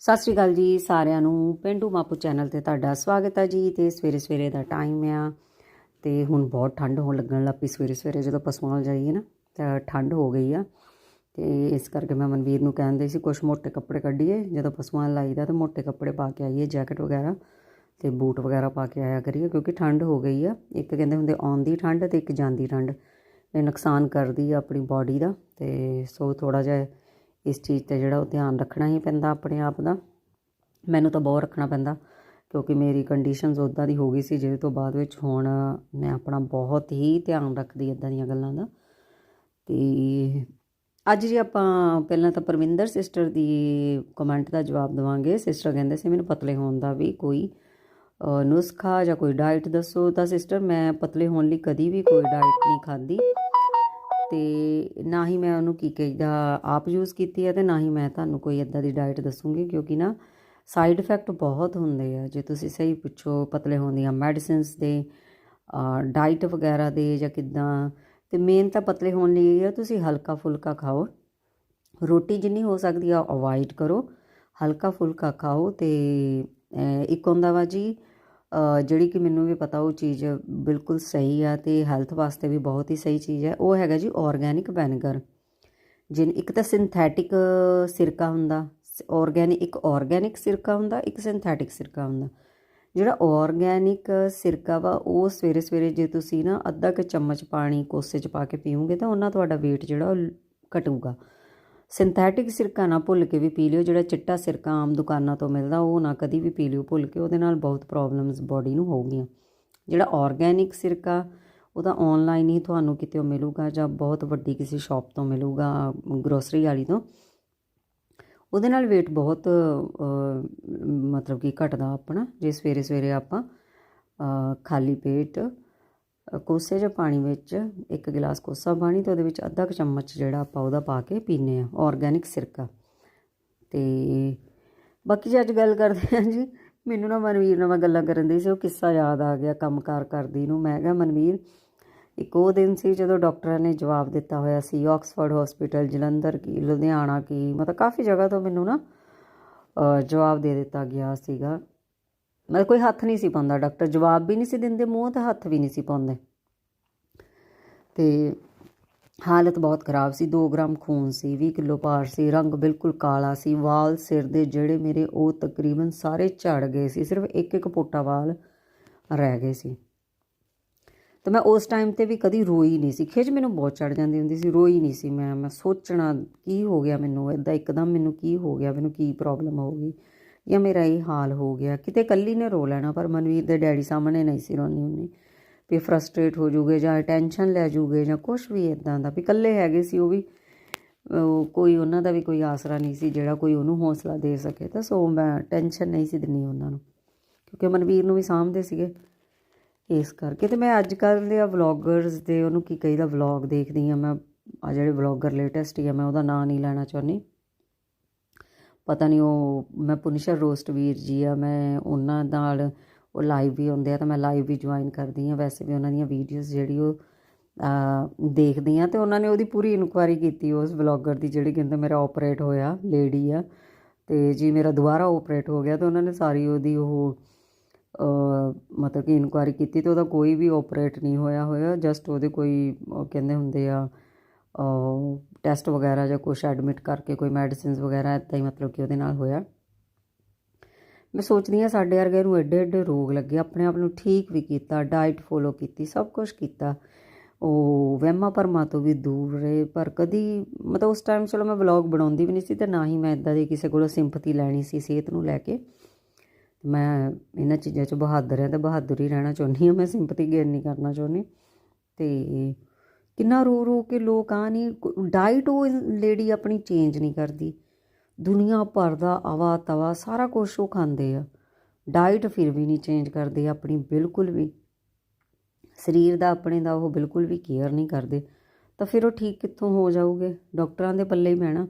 ਸਤਿ ਸ਼੍ਰੀ ਅਕਾਲ ਜੀ ਸਾਰਿਆਂ ਨੂੰ। ਪਿੰਡੂ ਮਾਪੂ ਚੈਨਲ ਤੇ ਤੁਹਾਡਾ ਸਵਾਗਤ ਹੈ ਜੀ ਤੇ ਸਵੇਰੇ ਸਵੇਰੇ ਦਾ ਟਾਈਮ ਆ ਤੇ ਹੁਣ ਬਹੁਤ ਠੰਡ ਹੋਣ ਲੱਗਣ ਲੱਗ ਪਈ ਸਵੇਰੇ ਸਵੇਰੇ ਜਦੋਂ ਪਸੂਆਂ ਸੌਣ ਜਾਈਏ ਨਾ ਤਾਂ ਠੰਡ ਹੋ ਗਈ ਆ ਤੇ ਇਸ ਕਰਕੇ ਮੈਂ ਮਨਵੀਰ ਨੂੰ ਕਹਿੰਦੇ ਸੀ ਕੁਝ ਮੋٹے ਕੱਪੜੇ ਕੱਢੀਏ, ਜਦੋਂ ਪਸ਼ੂਆਂ ਲਾਈਦਾ ਤਾਂ ਮੋਟੇ ਕੱਪੜੇ ਪਾ ਕੇ ਆਈਏ ਜੈਕਟ ਵਗੈਰਾ ਤੇ ਬੂਟ ਵਗੈਰਾ ਪਾ ਕੇ ਆਇਆ ਕਰੀਏ ਕਿਉਂਕਿ ਠੰਡ ਹੋ ਗਈ ਆ। ਇੱਕ ਕਹਿੰਦੇ ਹੁੰਦੇ ਆਉਂਦੀ ਠੰਡ ਤੇ ਇੱਕ ਜਾਂਦੀ ਠੰਡ। ਇਹ ਨੁਕਸਾਨ ਕਰਦੀ ਆ ਆਪਣੀ ਬਾਡੀ ਦਾ ਤੇ ਸੋ ਥੋੜਾ ਜਿਹਾ ਇਸ ਚੀਜ਼ ਤੇ ਜਿਹੜਾ ਉਹ ਧਿਆਨ ਰੱਖਣਾ ਹੀ ਪੈਂਦਾ ਆਪਣੇ ਆਪ ਦਾ। ਮੈਨੂੰ ਤਾਂ ਬਹੁਤ ਰੱਖਣਾ ਪੈਂਦਾ, ਕਿਉਂਕਿ ਮੇਰੀ ਕੰਡੀਸ਼ਨਸ ਉਦਾਂ ਦੀ ਹੋ ਗਈ ਸੀ ਜਿਹਦੇ ਤੋਂ ਬਾਅਦ ਵਿੱਚ ਹੁਣ ਮੈਂ ਆਪਣਾ ਬਹੁਤ ਹੀ ਧਿਆਨ ਰੱਖਦੀ ਇਦਾਂ ਦੀਆਂ ਗੱਲਾਂ ਦਾ। ਤੇ ਅੱਜ ਜੀ ਆਪਾਂ ਪਹਿਲਾਂ ਤਾਂ ਪਰਮਿੰਦਰ ਸਿਸਟਰ ਦੀ ਕਮੈਂਟ ਦਾ ਜਵਾਬ ਦਵਾਂਗੇ। ਸਿਸਟਰ ਕਹਿੰਦੇ ਸੀ, ਮੈਨੂੰ ਪਤਲੇ ਹੋਣ ਦਾ ਵੀ ਕੋਈ ਨੁਸਖਾ ਜਾਂ ਕੋਈ ਡਾਈਟ ਦੱਸੋ। ਤਾਂ ਸਿਸਟਰ ਮੈਂ ਪਤਲੇ ਹੋਣ ਲਈ ਕਦੀ ਵੀ ਕੋਈ ਡਾਈਟ ਨਹੀਂ ਖਾਧੀ। ਤੇ ਨਾ ਹੀ ਮੈਂ ਉਹਨੂੰ ਕੀ ਕਹੀਦਾ ਆਪ ਯੂਜ਼ ਕੀਤੀ ਹੈ ਤੇ ਨਾ ਹੀ ਮੈਂ ਤੁਹਾਨੂੰ ਕੋਈ ਇਦਾਂ ਦੀ ਡਾਈਟ ਦੱਸੂਗੀ, ਕਿਉਂਕਿ ਨਾ ਸਾਈਡ ਇਫੈਕਟ ਬਹੁਤ ਹੁੰਦੇ ਆ। ਜੇ ਤੁਸੀਂ ਸਹੀ ਪੁੱਛੋ ਪਤਲੇ ਹੋਣ ਦੀਆਂ ਮੈਡੀਸਿਨਸ ਦੇ ਡਾਈਟ ਵਗੈਰਾ ਦੇ ਜਾਂ ਕਿਦਾਂ, ਤੇ ਮੇਨ ਤਾਂ ਪਤਲੇ ਹੋਣ ਲਈ ਇਹ ਆ, ਤੁਸੀਂ ਹਲਕਾ ਫੁਲਕਾ ਖਾਓ। ਰੋਟੀ ਜਿੰਨੀ ਹੋ ਸਕਦੀ ਆ ਅਵੋਇਡ ਕਰੋ। ਹਲਕਾ ਫੁਲਕਾ ਖਾਓ ਤੇ ਇੱਕ ਹੁੰਦਾ ਵਾ ਜੀ ਜਿਹੜੀ ਕਿ ਮੈਨੂੰ ਵੀ ਪਤਾ ਉਹ ਚੀਜ਼ ਬਿਲਕੁਲ ਸਹੀ ਆ ਤੇ ਹੈਲਥ ਵਾਸਤੇ ਵੀ ਬਹੁਤ ਹੀ ਸਹੀ ਚੀਜ਼ ਹੈ। ਉਹ ਹੈਗਾ ਜੀ ਆਰਗੈਨਿਕ ਵੈਨੇਗਰ ਜਿਨ ਇੱਕ ਤਾਂ ਸਿੰਥੈਟਿਕ ਸਿਰਕਾ ਹੁੰਦਾ ਆਰਗੈਨਿਕ ਇੱਕ ਆਰਗੈਨਿਕ ਸਿਰਕਾ ਹੁੰਦਾ, ਇੱਕ ਸਿੰਥੈਟਿਕ ਸਿਰਕਾ ਹੁੰਦਾ। ਜਿਹੜਾ ਆਰਗੈਨਿਕ ਸਿਰਕਾ ਵਾ, ਉਹ ਸਵੇਰੇ ਸਵੇਰੇ ਜੇ ਤੁਸੀਂ ਨਾ ਅੱਧਾ ਕੁ ਚਮਚ ਪਾਣੀ ਕੋਸੇ 'ਚ ਪਾ ਕੇ ਪੀਓਗੇ ਤਾਂ ਉਹਨਾਂ ਤੁਹਾਡਾ weight ਜਿਹੜਾ ਉਹ ਘਟੂਗਾ। ਸਿੰਥੈਟਿਕ ਸਿਰਕਾ ਨਾ ਭੁੱਲ ਕੇ ਵੀ ਪੀ ਲਿਓ, ਜਿਹੜਾ ਚਿੱਟਾ ਸਿਰਕਾ ਆਮ ਦੁਕਾਨਾਂ ਤੋਂ ਮਿਲਦਾ, ਉਹ ਨਾ ਕਦੀ ਵੀ ਪੀ ਲਿਓ, ਭੁੱਲ ਕੇ ਉਹਦੇ ਨਾਲ ਬਹੁਤ ਪ੍ਰੋਬਲਮਸ ਬਾਡੀ ਨੂੰ ਹੋਊਗੀਆਂ। ਜਿਹੜਾ ਆਰਗੈਨਿਕ ਸਿਰਕਾ, ਉਹਦਾ ਆਨਲਾਈਨ ਹੀ ਤੁਹਾਨੂੰ ਕਿਤੇ ਮਿਲੂਗਾ ਜਾਂ ਬਹੁਤ ਵੱਡੀ ਕਿਸੇ ਸ਼ਾਪ ਤੋਂ ਮਿਲੂਗਾ ਗਰੋਸਰੀ ਵਾਲੀ ਤੋਂ, ਉਹਦੇ ਨਾਲ weight ਬਹੁਤ ਮਤਲਬ ਕਿ ਘਟਦਾ ਆਪਣਾ, ਜੇ ਸਵੇਰੇ ਸਵੇਰੇ ਆਪਾਂ ਖਾਲੀ ਪੇਟ ਕੋਸੇ ਜਾਂ ਪਾਣੀ ਵਿੱਚ ਇੱਕ ਗਿਲਾਸ ਕੋਸਾ ਪਾਣੀ ਤੇ ਉਹਦੇ ਵਿੱਚ ਅੱਧਾ ਕੁ ਚਮਚ ਜਿਹੜਾ ਆਪਾਂ ਉਹਦਾ ਪਾ ਕੇ ਪੀਨੇ ਆ ਆਰਗੈਨਿਕ ਸਿਰਕਾ। ਤੇ ਬਾਕੀ ਜੇ ਅੱਜ ਗੱਲ ਕਰਦੇ ਹਾਂ ਜੀ, ਮੈਨੂੰ ਨਾ ਮਨਵੀਰ ਨਾਲ ਮੈਂ ਗੱਲਾਂ ਕਰਨ ਦੀ ਸੀ, ਉਹ ਕਿੱਸਾ ਯਾਦ ਆ ਗਿਆ ਕੰਮਕਾਰ ਕਰਦੀ ਨੂੰ। ਮੈਂ ਕਿਹਾ, ਮਨਵੀਰ, ਇੱਕ ਉਹ ਦਿਨ ਸੀ ਜਦੋਂ ਡਾਕਟਰਾਂ ਨੇ ਜਵਾਬ ਦਿੱਤਾ ਹੋਇਆ ਸੀ, ਆਕਸਫੋਰਡ ਹਸਪੀਟਲ, ਜਲੰਧਰ ਕੀ, ਲੁਧਿਆਣਾ ਕੀ, ਮਤਲਬ ਕਾਫੀ ਜਗ੍ਹਾ ਤੋਂ ਮੈਨੂੰ ਨਾ ਜਵਾਬ ਦੇ ਦਿੱਤਾ ਗਿਆ ਸੀਗਾ। ਮਤਲਬ ਕੋਈ ਹੱਥ ਨਹੀਂ ਸੀ ਪਾਉਂਦਾ ਡਾਕਟਰ, ਜਵਾਬ ਵੀ ਨਹੀਂ ਸੀ ਦਿੰਦੇ, ਮੂੰਹ ਤੇ ਹੱਥ ਵੀ ਨਹੀਂ ਸੀ ਪਾਉਂਦੇ। ਤੇ ਹਾਲਤ ਬਹੁਤ ਖਰਾਬ ਸੀ 2 ਗ੍ਰਾਮ ਖੂਨ ਸੀ 20 ਕਿਲੋ ਭਾਰ ਸੀ, ਰੰਗ ਬਿਲਕੁਲ ਕਾਲਾ ਸੀ, ਵਾਲ ਸਿਰ ਦੇ ਜਿਹੜੇ ਮੇਰੇ ਉਹ ਤਕਰੀਬਨ ਸਾਰੇ ਝੜ ਗਏ ਸੀ, ਸਿਰਫ ਇੱਕ ਇੱਕ ਪੋਟਾ ਵਾਲ ਰਹਿ ਗਏ ਸੀ। ਤੇ ਮੈਂ ਉਸ ਟਾਈਮ ਤੇ ਵੀ ਕਦੀ ਰੋਈ ਨਹੀਂ ਸੀ ਖਿਜ ਮੈਨੂੰ ਬਹੁਤ ਚੜ ਜਾਂਦੀ ਹੁੰਦੀ ਸੀ, ਰੋਈ ਨਹੀਂ ਸੀ ਮੈਂ ਮੈਂ ਸੋਚਣਾ ਕੀ ਹੋ ਗਿਆ ਮੈਨੂੰ ਇਦਾਂ ਇੱਕਦਮ ਮੈਨੂੰ ਕੀ ਹੋ ਗਿਆ, ਮੈਨੂੰ ਕੀ ਪ੍ਰੋਬਲਮ ਹੋ ਗਈ। ਜਾਂ ਮੇਰਾ ਇਹ ਹਾਲ ਹੋ ਗਿਆ। ਕਿਤੇ ਕੱਲੀ ਨੇ ਰੋ ਲੈਣਾ, ਪਰ ਮਨਵੀਰ ਦੇ ਡੈਡੀ ਸਾਹਮਣੇ ਨਹੀਂ ਸੀ ਰੋਣੀ ਹੁੰਦੀ। ਵੀ ਫਰਸਟ੍ਰੇਟ ਹੋ ਜੂਗੇ ਜਾਂ ਟੈਨਸ਼ਨ ਲੈ ਜੂਗੇ ਜਾਂ ਕੁਝ ਵੀ ਇਦਾਂ ਦਾ। ਵੀ ਇਕੱਲੇ ਹੈਗੇ ਸੀ, ਉਹ ਵੀ, ਉਹ ਕੋਈ ਉਹਨਾਂ ਦਾ ਵੀ ਕੋਈ ਆਸਰਾ ਨਹੀਂ ਸੀ ਜਿਹੜਾ ਕੋਈ ਉਹਨੂੰ ਹੌਸਲਾ ਦੇ ਸਕੇ। ਤਾਂ ਸੋ ਮੈਂ ਟੈਨਸ਼ਨ ਨਹੀਂ ਸੀ ਦਿੰਨੀ ਉਹਨਾਂ ਨੂੰ। ਕਿਉਂਕਿ ਮਨਵੀਰ ਨੂੰ ਵੀ ਸਾਂਭਦੇ ਸੀਗੇ। ਇਸ ਕਰਕੇ ਤੇ ਮੈਂ ਅੱਜ ਕੱਲ੍ਹ ਦੇ ਆ ਵਲੌਗਰਸ ਦੇ, ਉਹਨੂੰ ਕੀ ਕਹੀਦਾ ਵਲੌਗ ਦੇਖਦੀ ਆ ਮੈਂ ਆ ਜਿਹੜੇ ਵਲੌਗਰ ਲੇਟੈਸਟ ਹੀ ਆ, ਮੈਂ ਉਹਦਾ ਨਾਂ ਨਹੀਂ ਲੈਣਾ ਚਾਹੁੰਦੀ। ਪਤਾ ਨਹੀਂ ਉਹ, ਮੈਂ ਪੁਨਿਸ਼ਰ ਰੋਸਟ ਵੀਰ ਜੀ ਆ, ਮੈਂ ਉਹਨਾਂ ਨਾਲ ਉਹ ਲਾਈਵ ਵੀ ਹੁੰਦੇ ਆ ਤਾਂ ਮੈਂ ਲਾਈਵ ਵੀ ਜੁਆਇਨ ਕਰਦੀ ਆ। ਵੈਸੇ ਵੀ ਉਹਨਾਂ ਦੀਆਂ ਵੀਡੀਓਜ਼ ਜਿਹੜੀ ਉਹ ਦੇਖਦੀ ਆ ਤੇ ਉਹਨਾਂ ਨੇ ਉਹਦੀ ਪੂਰੀ ਇਨਕੁਆਇਰੀ ਕੀਤੀ ਉਸ ਵਲੌਗਰ ਦੀ ਜਿਹੜੀ ਕਹਿੰਦੇ ਮੇਰਾ ਆਪਰੇਟ ਹੋਇਆ ਲੇਡੀ ਆ। ਤੇ ਜੀ ਮੇਰਾ ਦੁਬਾਰਾ ਆਪਰੇਟ ਹੋ ਗਿਆ ਤੇ ਉਹਨਾਂ ਨੇ ਸਾਰੀ ਉਹਦੀ ਉਹ ਮਤਲਬ ਕਿ ਇਨਕੁਆਇਰੀ ਕੀਤੀ ਤੇ ਉਹਦਾ ਕੋਈ ਵੀ ਆਪਰੇਟ ਨਹੀਂ ਹੋਇਆ ਹੋਇਆ ਜਸਟ ਉਹਦੇ ਕੋਈ ਕਹਿੰਦੇ ਹੁੰਦੇ ਆ ਟੈਸਟ ਵਗੈਰਾ ਜਾਂ ਕੁਛ ਐਡਮਿਟ ਕਰਕੇ ਕੋਈ ਮੈਡੀਸਿਨਸ ਵਗੈਰਾ ਇੱਦਾਂ ਹੀ ਮਤਲਬ ਕਿ ਉਹਦੇ ਨਾਲ ਹੋਇਆ। ਮੈਂ ਸੋਚਦੀ ਹਾਂ ਸਾਡੇ ਵਰਗੇ ਨੂੰ ਐਡੇ ਐਡੇ ਰੋਗ ਲੱਗੇ, ਆਪਣੇ ਆਪ ਨੂੰ ਠੀਕ ਵੀ ਕੀਤਾ ਡਾਈਟ ਫੋਲੋ ਕੀਤੀ, ਸਭ ਕੁਝ ਕੀਤਾ। ਉਹ ਵਹਿਮਾਂ ਭਰਮਾਂ ਤੋਂ ਵੀ ਦੂਰ ਰਹੇ, ਪਰ ਕਦੀ ਮਤਲਬ ਉਸ ਟਾਈਮ ਚਲੋ ਮੈਂ ਵਲੌਗ ਬਣਾਉਂਦੀ ਵੀ ਨਹੀਂ ਸੀ ਤੇ ਨਾ ਹੀ ਮੈਂ ਇਦਾਂ ਦੀ ਕਿਸੇ ਕੋਲੋਂ ਸਿੰਪਥੀ ਲੈਣੀ ਸੀ ਸਿਹਤ ਨੂੰ ਲੈ ਕੇ। ਮੈਂ ਇਹਨਾਂ ਚੀਜ਼ਾਂ 'ਚ ਬਹਾਦਰ ਹਾਂ ਤੇ ਬਹਾਦਰ ਹੀ ਰਹਿਣਾ ਚਾਹੁੰਦੀ ਹਾਂ, ਮੈਂ ਸਿੰਪਥੀ ਗੇਨ ਨਹੀਂ ਕਰਨਾ ਚਾਹੁੰਦੀ। ਤੇ ਕਿੰਨਾ ਰੋ ਰੋ ਕੇ ਲੋਕ ਆ ਨਹੀਂ ਡਾਈਟ ਉਹ ਲੇਡੀ ਆਪਣੀ ਚੇਂਜ ਨਹੀਂ ਕਰਦੀ। ਦੁਨੀਆ ਭਰ ਦਾ ਆਵਾ ਤਵਾ ਸਾਰਾ ਕੁਝ ਉਹ ਖਾਂਦੇ ਆ। ਡਾਈਟ ਫਿਰ ਵੀ ਨਹੀਂ ਚੇਂਜ ਕਰਦੇ, ਆਪਣੀ ਬਿਲਕੁਲ ਵੀ। ਸਰੀਰ ਦਾ ਆਪਣੇ ਦਾ ਉਹ ਬਿਲਕੁਲ ਵੀ ਕੇਅਰ ਨਹੀਂ ਕਰਦੇ। ਤਾਂ ਫਿਰ ਉਹ ਠੀਕ ਕਿੱਥੋਂ ਹੋ ਜਾਊਗੇ? ਡਾਕਟਰਾਂ ਦੇ ਪੱਲੇ ਹੀ ਪੈਣਾ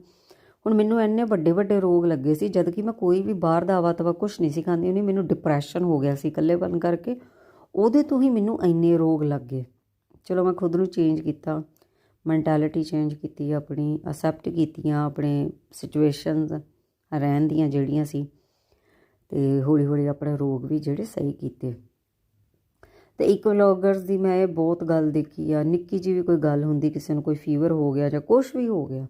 ਹੁਣ ਮੈਨੂੰ ਇੰਨੇ ਵੱਡੇ ਵੱਡੇ ਰੋਗ ਲੱਗੇ ਸੀ, ਜਦ ਕਿ ਮੈਂ ਕੋਈ ਵੀ ਬਾਹਰ ਦਾ ਆਵਾ ਤਵਾ ਕੁਝ ਨਹੀਂ ਸੀ ਖਾਂਦੀ, ਉਹਨੇ ਮੈਨੂੰ ਡਿਪਰੈਸ਼ਨ ਹੋ ਗਿਆ ਸੀ ਇਕੱਲੇਪਨ ਕਰਕੇ। ਉਹਦੇ ਤੋਂ ਹੀ ਮੈਨੂੰ ਇੰਨੇ ਰੋਗ ਲੱਗੇ ਚਲੋ ਮੈਂ ਖੁਦ ਨੂੰ ਚੇਂਜ ਕੀਤਾ ਮੈਂਟੈਲਿਟੀ ਚੇਂਜ ਕੀਤੀ ਆਪਣੀ ਅਸੈਪਟ ਕੀਤੀਆਂ ਆਪਣੇ ਸਿਚੁਏਸ਼ਨਸ ਰਹਿਣ ਦੀਆਂ ਜਿਹੜੀਆਂ ਸੀ ਤੇ ਹੌਲੀ ਹੌਲੀ ਆਪਣੇ ਰੋਗ ਵੀ ਜਿਹੜੇ ਸਹੀ ਕੀਤੇ। ਤੇ ਇੱਕ ਦੀ ਮੈਂ ਇਹ ਬਹੁਤ ਗੱਲ ਦੇਖੀ ਆ, ਨਿੱਕੀ ਜੀ ਵੀ ਕੋਈ ਗੱਲ ਹੁੰਦੀ, ਕਿਸੇ ਨੂੰ ਕੋਈ ਫੀਵਰ ਹੋ ਗਿਆ ਜਾਂ ਕੁਝ ਵੀ ਹੋ ਗਿਆ,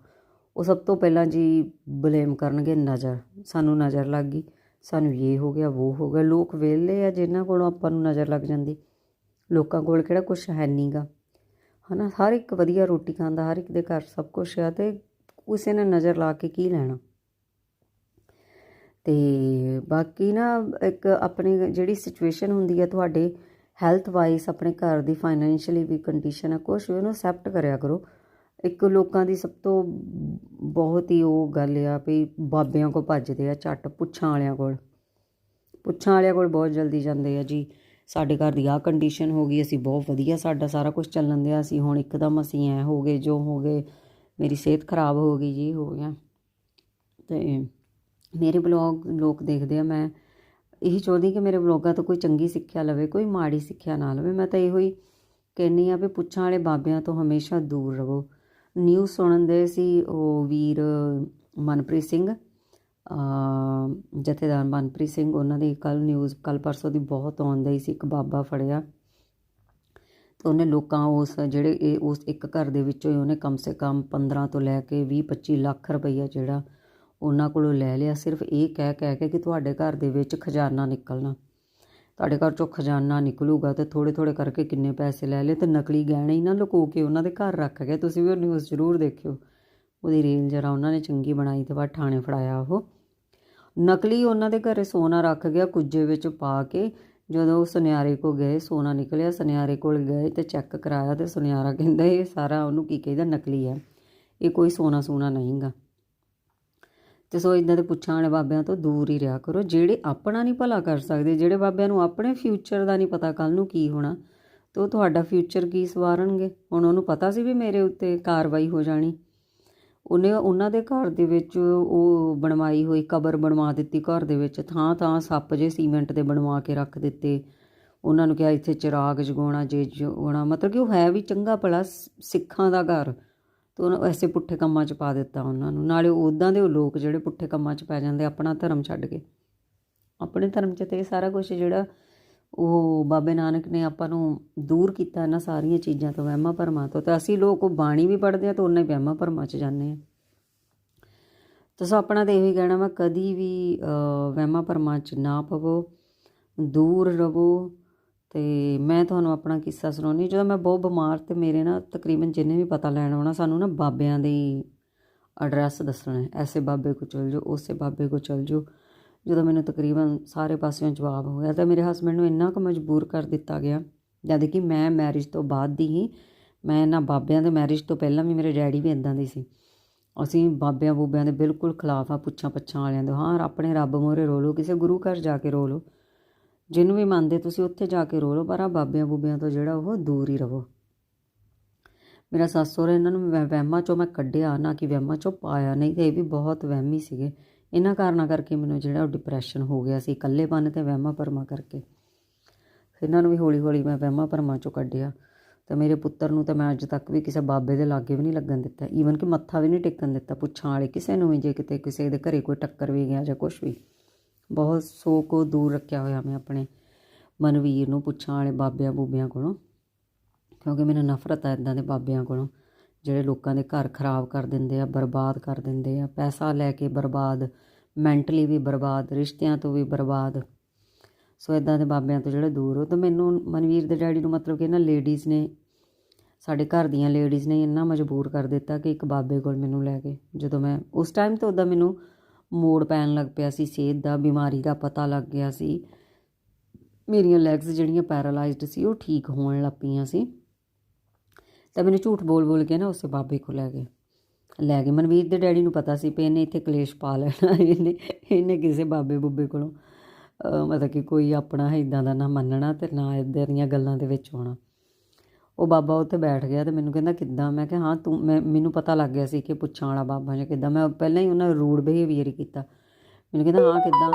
ਉਹ ਸਭ ਤੋਂ ਪਹਿਲਾਂ ਜੀ ਬਲੇਮ ਕਰਨਗੇ ਨਜ਼ਰ, ਸਾਨੂੰ ਨਜ਼ਰ ਲੱਗ ਗਈ, ਸਾਨੂੰ ਇਹ ਹੋ ਗਿਆ, ਉਹ ਹੋ ਗਿਆ, ਲੋਕ ਵਿਹਲੇ ਆ ਜਿਨ੍ਹਾਂ ਕੋਲੋਂ ਆਪਾਂ ਨੂੰ ਨਜ਼ਰ ਲੱਗ ਜਾਂਦੀ। ਲੋਕਾਂ ਕੋਲ ਕਿਹੜਾ ਕੁਝ ਹੈ ਨਹੀਂਗਾ ਹਨਾ, ਹਰ ਇੱਕ ਵਧੀਆ ਰੋਟੀ ਖਾਂਦਾ, ਹਰ ਇੱਕ ਦੇ ਘਰ ਸਭ ਕੁਝ ਆ ਤੇ ਕਿਸੇ ਨੇ ਨਜ਼ਰ ਲਾ ਕੇ ਕੀ ਲੈਣਾ। ਤੇ ਬਾਕੀ ਨਾ ਇੱਕ ਆਪਣੀ ਜਿਹੜੀ ਸਿਚੁਏਸ਼ਨ ਹੁੰਦੀ ਹੈ ਤੁਹਾਡੇ ਹੈਲਥ ਵਾਈਜ਼ ਆਪਣੇ ਘਰ ਦੀ ਫਾਈਨੈਂਸ਼ੀਅਲੀ ਵੀ ਕੰਡੀਸ਼ਨ ਹੈ ਕੁਝ ਵੀ ਉਹਨੂੰ ਅਸੈਪਟ ਕਰਿਆ ਕਰੋ। ਇੱਕ ਲੋਕਾਂ ਦੀ ਸਭ ਤੋਂ ਬਹੁਤ ਹੀ ਉਹ ਗੱਲ ਆ ਵੀ ਬਾਬਿਆਂ ਕੋ ਭੱਜਦੇ ਆ ਝੱਟ, ਪੁੱਛਾਂ ਵਾਲਿਆਂ ਕੋਲ। ਪੁੱਛਾਂ ਵਾਲਿਆਂ ਕੋਲ ਬਹੁਤ ਜਲਦੀ ਜਾਂਦੇ ਆ ਜੀ। ਸਾਡੇ ਘਰ ਦੀ ਆਹ ਕੰਡੀਸ਼ਨ ਹੋ ਗਈ, ਅਸੀਂ ਬਹੁਤ ਵਧੀਆ ਸਾਡਾ ਸਾਰਾ ਕੁਝ ਚੱਲਣ ਦਿਆ ਸੀ ਹੁਣ ਇੱਕਦਮ ਅਸੀਂ ਐ ਹੋ ਗਏ, ਜੋ ਹੋ ਗਏ, ਮੇਰੀ ਸਿਹਤ ਖਰਾਬ ਹੋ ਗਈ ਜੀ, ਹੋ ਗਿਆ। ਤੇ ਮੇਰੇ ਬਲੌਗ ਲੋਕ ਦੇਖਦੇ ਆ, ਮੈਂ ਇਹੀ ਚਾਹੁੰਦੀ ਕਿ ਮੇਰੇ ਬਲੌਗਾਂ ਤੋਂ ਕੋਈ ਚੰਗੀ ਸਿੱਖਿਆ ਲਵੇ, ਕੋਈ ਮਾੜੀ ਸਿੱਖਿਆ ਨਾ ਲਵੇ। ਮੈਂ ਤਾਂ ਇਹੋ ਹੀ ਕਹਿੰਨੀ ਆ ਵੀ ਪੁੱਛਾਂ ਵਾਲੇ ਬਾਬਿਆਂ ਤੋਂ ਹਮੇਸ਼ਾ ਦੂਰ ਰਹੋ। ਨਿਊਜ਼ ਸੁਣਨ ਦੇ ਸੀ ਉਹ ਵੀਰ ਮਨਪ੍ਰੀਤ ਸਿੰਘ ਜਥੇਦਾਰ ਮਨਪ੍ਰੀਤ ਸਿੰਘ, ਉਹਨਾਂ ਦੀ ਕੱਲ ਨਿਊਜ਼ ਕੱਲ ਪਰਸੋਂ ਦੀ ਬਹੁਤ ਆਉਂਦਾ ਹੀ ਸੀ, ਇੱਕ ਬਾਬਾ ਫੜਿਆ। ਤੇ ਉਹਨੇ ਲੋਕਾਂ ਉਸ ਜਿਹੜੇ ਇਹ ਉਸ ਇੱਕ ਘਰ ਦੇ ਵਿੱਚੋਂ ਹੀ ਉਹਨੇ ਕਮ ਸੇ ਕਮ 15 ਤੋਂ ਲੈ ਕੇ 20 25 ਲੱਖ ਰੁਪਈਆ ਜਿਹੜਾ ਉਹਨਾਂ ਕੋਲੋਂ ਲੈ ਲਿਆ। ਸਿਰਫ ਇਹ ਕਹਿ ਕਹਿ ਕੇ ਕਿ ਤੁਹਾਡੇ ਘਰ ਦੇ ਵਿੱਚ ਖਜ਼ਾਨਾ ਨਿਕਲਣਾ। ਤੁਹਾਡੇ ਘਰ ਚੋਂ ਖਜ਼ਾਨਾ ਨਿਕਲੂਗਾ ਤੇ ਥੋੜੇ ਥੋੜੇ ਕਰਕੇ ਕਿੰਨੇ ਪੈਸੇ ਲੈ ਲਏ ਤੇ ਨਕਲੀ ਗਹਿਣੇ ਹੀ ਨਾ ਲੁਕੋ ਕੇ ਉਹਨਾਂ ਦੇ ਘਰ ਰੱਖ ਗਏ। ਤੁਸੀਂ ਵੀ ਉਹ ਨਿਊਜ਼ ਜ਼ਰੂਰ ਦੇਖਿਓ। ਉਹਦੀ ਰੀਲ ਜਰਾ ਉਹਨਾਂ ਨੇ ਚੰਗੀ ਬਣਾਈ ਤੇ ਬਾਅਦ ਥਾਣੇ ਫੜਾਇਆ ਉਹ। ਨਕਲੀ ਉਹਨਾਂ ਦੇ ਘਰੇ ਸੋਨਾ ਰੱਖ ਗਿਆ ਕੁੱਜੇ ਵਿੱਚ ਪਾ ਕੇ। ਜਦੋਂ ਉਹ ਸੁਨਿਆਰੇ ਕੋ ਗਏ, ਸੋਨਾ ਨਿਕਲਿਆ, ਸੁਨਿਆਰੇ ਕੋਲ ਗਏ ਤੇ ਚੈੱਕ ਕਰਾਇਆ ਤੇ ਸੁਨਿਆਰਾ ਕਹਿੰਦਾ, ਇਹ ਸਾਰਾ ਉਹਨੂੰ ਕੀ ਕਹਿੰਦਾ, ਨਕਲੀ ਹੈ। ਇਹ ਕੋਈ ਸੋਨਾ ਸੋਨਾ ਨਹੀਂਗਾ। ਤੇ ਸੋ ਇਦਾਂ ਦੇ ਪੁੱਛਾਂ ਵਾਲੇ ਬਾਬਿਆਂ ਤੋਂ ਦੂਰ ਹੀ ਰਿਹਾ ਕਰੋ। ਜਿਹੜੇ ਆਪਣਾ ਨਹੀਂ ਭਲਾ ਕਰ ਸਕਦੇ, ਜਿਹੜੇ ਬਾਬਿਆਂ ਨੂੰ ਆਪਣੇ ਫਿਊਚਰ ਦਾ ਨਹੀਂ ਪਤਾ ਕੱਲ ਨੂੰ ਕੀ ਹੋਣਾ, ਤੇ ਉਹ ਤੁਹਾਡਾ ਫਿਊਚਰ ਕੀ ਸਵਾਰਨਗੇ? ਹੁਣ ਉਹਨੂੰ ਪਤਾ ਸੀ ਵੀ ਮੇਰੇ ਉੱਤੇ ਕਾਰਵਾਈ ਹੋ ਜਾਣੀ। ਉਹਨੇ ਉਹਨਾਂ ਦੇ ਘਰ ਦੇ ਵਿੱਚ ਉਹ ਬਣਵਾਈ ਹੋਈ ਕਬਰ ਬਣਵਾ ਦਿੱਤੀ ਘਰ ਦੇ ਵਿੱਚ। ਥਾਂ ਥਾਂ ਸੱਪ ਜੇ ਸੀਮੈਂਟ ਦੇ ਬਣਵਾ ਕੇ ਰੱਖ ਦਿੱਤੇ। ਉਹਨਾਂ ਨੂੰ ਕਿਹਾ ਇੱਥੇ ਚਿਰਾਗ ਜਗਾਉਣਾ, ਜੇ ਜਗਾਉਣਾ। ਮਤਲਬ ਕਿ ਉਹ ਹੈ ਵੀ ਚੰਗਾ ਭਲਾ ਸਿੱਖਾਂ ਦਾ ਘਰ। ਤੇ ਉਹਨਾਂ ਐਸੇ ਪੁੱਠੇ ਕੰਮਾਂ 'ਚ ਪਾ ਦਿੱਤਾ ਉਹਨਾਂ ਨੂੰ। ਨਾਲੇ ਉਦਾਂ ਦੇ ਉਹ ਲੋਕ ਜਿਹੜੇ ਪੁੱਠੇ ਕੰਮਾਂ 'ਚ ਪੈ ਜਾਂਦੇ, ਆਪਣਾ ਧਰਮ ਛੱਡ ਕੇ। ਆਪਣੇ ਧਰਮ 'ਚ ਤੇ ਇਹ ਸਾਰਾ ਕੁਝ ਜਿਹੜਾ ਉਹ ਬਾਬੇ ਨਾਨਕ ਨੇ ਆਪਾਂ ਨੂੰ ਦੂਰ ਕੀਤਾ ਇਹਨਾਂ ਸਾਰੀਆਂ ਚੀਜ਼ਾਂ ਤੋਂ, ਵਹਿਮਾਂ ਭਰਮਾਂ ਤੋਂ। ਤੇ ਅਸੀਂ ਲੋਕ ਉਹ ਬਾਣੀ ਵੀ ਪੜ੍ਹਦੇ ਆ ਤਾਂ ਉਹਨੇ ਵਹਿਮਾਂ ਭਰਮਾਂ 'ਚ ਜਾਂਦੇ ਆ। ਤੁਸੀਂ ਆਪਣਾ ਤੇ ਇਹੀ ਕਹਿਣਾ ਵਾ ਕਦੀ ਵੀ ਵਹਿਮਾਂ ਭਰਮਾਂ 'ਚ ਨਾ ਪਵੋ, ਦੂਰ ਰਹੋ ਤੇ ਮੈਂ ਤੁਹਾਨੂੰ ਆਪਣਾ ਕਿੱਸਾ ਸੁਣਾਉਣੀ ਜਦੋਂ ਮੈਂ ਬਹੁਤ ਬਿਮਾਰ ਤੇ ਮੇਰੇ ਨਾ ਤਕਰੀਬਨ ਜਿੰਨੇ ਵੀ ਪਤਾ ਲੈਣ ਆਉਣਾ, ਸਾਨੂੰ ਨਾ ਬਾਬਿਆਂ ਦੀ ਐਡਰੈਸ ਦੱਸਣਾ ਐਸੇ ਬਾਬੇ ਕੋ ਚਲ ਜਾਓ, ਉਸੇ ਬਾਬੇ ਕੋ ਚਲ ਜਾਓ। ਜਦੋਂ ਮੈਨੂੰ ਤਕਰੀਬਨ ਸਾਰੇ ਪਾਸਿਓਂ ਜਵਾਬ ਹੋ ਗਿਆ ਤਾਂ ਮੇਰੇ ਹਸਬੰਡ ਨੂੰ ਇੰਨਾ ਕੁ ਮਜਬੂਰ ਕਰ ਦਿੱਤਾ ਗਿਆ, ਜਦ ਕਿ ਮੈਂ ਮੈਰਿਜ ਤੋਂ ਬਾਅਦ ਦੀ ਹੀ, ਮੈਂ ਇਹਨਾਂ ਬਾਬਿਆਂ ਦੇ ਮੈਰਿਜ ਤੋਂ ਪਹਿਲਾਂ ਵੀ ਮੇਰੇ ਡੈਡੀ ਵੀ ਇਦਾਂ ਦੇ ਸੀ। ਅਸੀਂ ਬਾਬਿਆਂ ਬੂਬਿਆਂ ਦੇ ਬਿਲਕੁਲ ਖਿਲਾਫ ਆ, ਪੁੱਛਾਂ ਪੱਛਾਂ ਵਾਲਿਆਂ ਦੇ, ਹਾਂ, ਆਪਣੇ ਰੱਬ ਮੋਰੇ ਰੋ ਲਓ, ਕਿਸੇ ਗੁਰੂ ਘਰ ਜਾ ਕੇ ਰੋ ਲਓ। ਜਿਹਨੂੰ ਵੀ ਮੰਨਦੇ ਤੁਸੀਂ ਉੱਥੇ ਜਾ ਕੇ ਰੋ ਲਓ, ਪਰ ਆ ਬਾਬਿਆਂ ਬੂਬਿਆਂ ਤੋਂ ਜਿਹੜਾ ਉਹ ਦੂਰ ਹੀ ਰਹੋ ਮੇਰਾ ਸੱਸ ਸਹੁਰਾ ਇਹਨਾਂ ਨੂੰ ਵਹਿਮਾਂ ਚੋਂ ਮੈਂ ਕੱਢਿਆ, ਨਾ ਕਿ ਵਹਿਮਾਂ ਚੋਂ ਪਾਇਆ, ਨਹੀਂ ਤੇ ਇਹ ਵੀ ਬਹੁਤ ਵਹਿਮੀ ਸੀਗੇ। ਇਹਨਾਂ ਕਾਰਨਾਂ ਕਰਕੇ ਮੈਨੂੰ ਜਿਹੜਾ ਉਹ ਡਿਪਰੈਸ਼ਨ ਹੋ ਗਿਆ ਸੀ, ਇਕੱਲੇਪਨ ਤੇ ਵਹਿਮਾਂ ਭਰਮਾਂ ਕਰਕੇ। ਇਹਨਾਂ ਨੂੰ ਵੀ ਹੌਲੀ ਹੌਲੀ ਮੈਂ ਵਹਿਮਾਂ ਭਰਮਾਂ ਚੋਂ ਕੱਢਿਆ। ਤੇ ਮੇਰੇ ਪੁੱਤਰ ਨੂੰ ਤਾਂ ਮੈਂ ਅੱਜ ਤੱਕ ਵੀ ਕਿਸੇ ਬਾਬੇ ਦੇ ਲਾਗੇ ਵੀ ਨਹੀਂ ਲੱਗਣ ਦਿੱਤਾ। ਈਵਨ ਕਿ ਮੱਥਾ ਵੀ ਨਹੀਂ ਟੇਕਣ ਦਿੱਤਾ ਪੁੱਛਾਂ ਵਾਲੇ ਕਿਸੇ ਨੂੰ ਵੀ, ਜੇ ਕਿਤੇ ਕਿਸੇ ਦੇ ਘਰੇ ਕੋਈ ਟੱਕਰ ਵੀ ਗਿਆ ਜਾਂ ਕੁਝ ਵੀ। ਬਹੁਤ ਸੋ ਕੋ ਦੂਰ ਰੱਖਿਆ ਹੋਇਆ ਮੈਂ ਆਪਣੇ ਮਨਵੀਰ ਨੂੰ ਪੁੱਛਾਂ ਵਾਲੇ ਬਾਬਿਆਂ ਬੂਬਿਆਂ ਕੋਲੋਂ। ਕਿਉਂਕਿ ਮੈਨੂੰ ਨਫ਼ਰਤ ਆ ਇਦਾਂ ਦੇ ਬਾਬਿਆਂ ਕੋਲੋਂ। ਜਿਹੜੇ ਲੋਕਾਂ ਦੇ ਘਰ ਖਰਾਬ ਕਰ ਦਿੰਦੇ ਆ, ਬਰਬਾਦ ਕਰ ਦਿੰਦੇ ਆ, ਪੈਸਾ ਲੈ ਕੇ ਬਰਬਾਦ ਮੈਂਟਲੀ ਵੀ ਬਰਬਾਦ, ਰਿਸ਼ਤਿਆਂ ਤੋਂ ਵੀ ਬਰਬਾਦ। ਸੋ ਇਦਾਂ ਦੇ ਬਾਬਿਆਂ ਤੋਂ ਜਿਹੜੇ ਦੂਰ ਹੋ, ਤਾਂ ਮੈਨੂੰ ਮਨਵੀਰ ਦੇ ਡੈਡੀ ਨੂੰ ਮਤਲਬ ਕਿ ਇਹਨਾਂ ਲੇਡੀਜ਼ ਨੇ, ਸਾਡੇ ਘਰ ਦੀਆਂ ਲੇਡੀਜ਼ ਨੇ ਇੰਨਾ ਮਜਬੂਰ ਕਰ ਦਿੱਤਾ ਕਿ ਇੱਕ ਬਾਬੇ ਕੋਲ ਮੈਨੂੰ ਲੈ ਕੇ ਜਦੋਂ ਮੈਂ, ਉਸ ਟਾਈਮ ਤੋਂ ਉਦਾਂ ਮੈਨੂੰ ਮੋੜ ਪੈਣ ਲੱਗ ਪਿਆ ਸੀ, ਸਿਹਤ ਦਾ ਬਿਮਾਰੀ ਦਾ ਪਤਾ ਲੱਗ ਗਿਆ ਸੀ। ਮੇਰੀਆਂ ਲੈਗਸ ਜਿਹੜੀਆਂ ਪੈਰਾਲਾਈਜ਼ਡ ਸੀ, ਉਹ ਠੀਕ ਹੋਣ ਲੱਗ ਪਈਆਂ ਸੀ। ਤਾਂ ਮੈਨੂੰ ਝੂਠ ਬੋਲ ਬੋਲ ਕੇ ਨਾ ਉਸੇ ਬਾਬੇ ਕੋਲ ਲੈ ਗਏ। ਲੈ ਗਏ। ਮਨਵੀਰ ਦੇ ਡੈਡੀ ਨੂੰ ਪਤਾ ਸੀ ਪੇ ਇਹਨੇ ਇੱਥੇ ਕਲੇਸ਼ ਪਾ ਲੈਣਾ, ਇਹਨੇ ਇਹਨੇ ਕਿਸੇ ਬਾਬੇ ਬੁੱਬੇ ਕੋਲੋਂ ਮਤਲਬ ਕਿ ਕੋਈ ਆਪਣਾ ਇਦਾਂ ਦਾ ਨਾ ਮੰਨਣਾ ਤੇ ਨਾ ਇਦਾਂ ਦੀਆਂ ਗੱਲਾਂ ਦੇ ਵਿੱਚ ਆਉਣਾ। ਉਹ ਬਾਬਾ ਉੱਥੇ ਬੈਠ ਗਿਆ ਤੇ ਮੈਨੂੰ ਕਹਿੰਦਾ, ਕਿੱਦਾਂ? ਮੈਂ ਕਿਹਾ, ਹਾਂ, ਤੂੰ, ਮੈਂ, ਮੈਨੂੰ ਪਤਾ ਲੱਗ ਗਿਆ ਸੀ ਕਿ ਪੁੱਛਾਂ ਵਾਲਾ ਬਾਬਾ ਜਾਂ ਕਿੱਦਾਂ। ਮੈਂ ਪਹਿਲਾਂ ਹੀ ਉਹਨਾਂ ਰੂਡ ਬਿਹੇਵੀਅਰ ਕੀਤਾ। ਮੈਨੂੰ ਕਹਿੰਦਾ, ਹਾਂ, ਕਿੱਦਾਂ?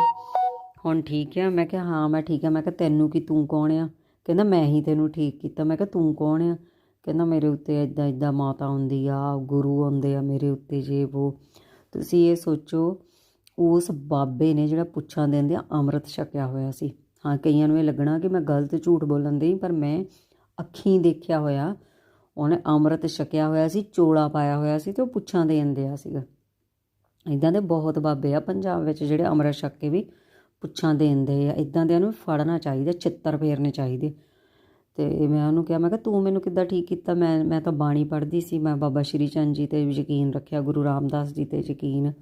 ਹੁਣ ਠੀਕ ਆ। ਮੈਂ ਕਿਹਾ, ਹਾਂ, ਮੈਂ ਠੀਕ ਆ। ਮੈਂ ਕਿਹਾ, ਤੈਨੂੰ ਕੀ, ਤੂੰ ਕੌਣ ਆ? ਕਹਿੰਦਾ, ਮੈਂ ਹੀ ਤੈਨੂੰ ਠੀਕ ਕੀਤਾ। ਮੈਂ ਕਿਹਾ, ਤੂੰ ਕੌਣ ਆ? ਕਹਿੰਦਾ ਮੇਰੇ ਉੱਤੇ ਇਦਾਂ ਇਦਾਂ ਮਾਤਾ ਆਉਂਦੀ ਆ, ਗੁਰੂ ਆਉਂਦੇ ਆ ਮੇਰੇ ਉੱਤੇ ਜੇ ਉਹ ਤੁਸੀਂ ਇਹ ਸੋਚੋ, ਉਸ ਬਾਬੇ ਨੇ ਜਿਹੜਾ ਪੁੱਛਾਂ ਦਿੰਦੇ ਆ ਅੰਮ੍ਰਿਤ ਛਕਿਆ ਹੋਇਆ ਸੀ। ਹਾਂ, ਕਈਆਂ ਨੂੰ ਇਹ ਲੱਗਣਾ ਕਿ ਮੈਂ ਗਲਤ ਝੂਠ ਬੋਲਣ ਦੀ ਪਰ ਮੈਂ ਅੱਖੀਂ ਦੇਖਿਆ ਹੋਇਆ, ਉਹਨੇ ਅੰਮ੍ਰਿਤ ਛਕਿਆ ਹੋਇਆ ਸੀ, ਚੋਲਾ ਪਾਇਆ ਹੋਇਆ ਸੀ ਤੇ ਉਹ ਪੁੱਛਾਂ ਦੇਣ ਦਿਆ ਸੀਗਾ। ਇਦਾਂ ਦੇ ਬਹੁਤ ਬਾਬੇ ਆ ਪੰਜਾਬ ਵਿੱਚ ਜਿਹੜੇ ਅੰਮ੍ਰਿਤ ਛਕ ਕੇ ਵੀ ਪੁੱਛਾਂ ਦੇਂਦੇ ਆ। ਇਦਾਂ ਦੇ ਨੂੰ ਫੜਨਾ ਚਾਹੀਦਾ ਚਿੱਤਰ ਫੇਰਨੇ ਚਾਹੀਦੇ। ਤੇ ਮੈਂ ਉਹਨੂੰ ਕਿਹਾ, ਮੈਂ ਕਿਹਾ, ਤੂੰ ਮੈਨੂੰ ਕਿੱਦਾਂ ਠੀਕ ਕੀਤਾ? ਮੈਂ ਮੈਂ ਤਾਂ ਬਾਣੀ ਪੜ੍ਹਦੀ ਸੀ, ਮੈਂ ਬਾਬਾ ਸ਼੍ਰੀ ਚੰਦ ਜੀ ਤੇ ਯਕੀਨ ਰੱਖਿਆ, ਗੁਰੂ ਰਾਮਦਾਸ ਜੀ ਤੇ ਯਕੀਨ।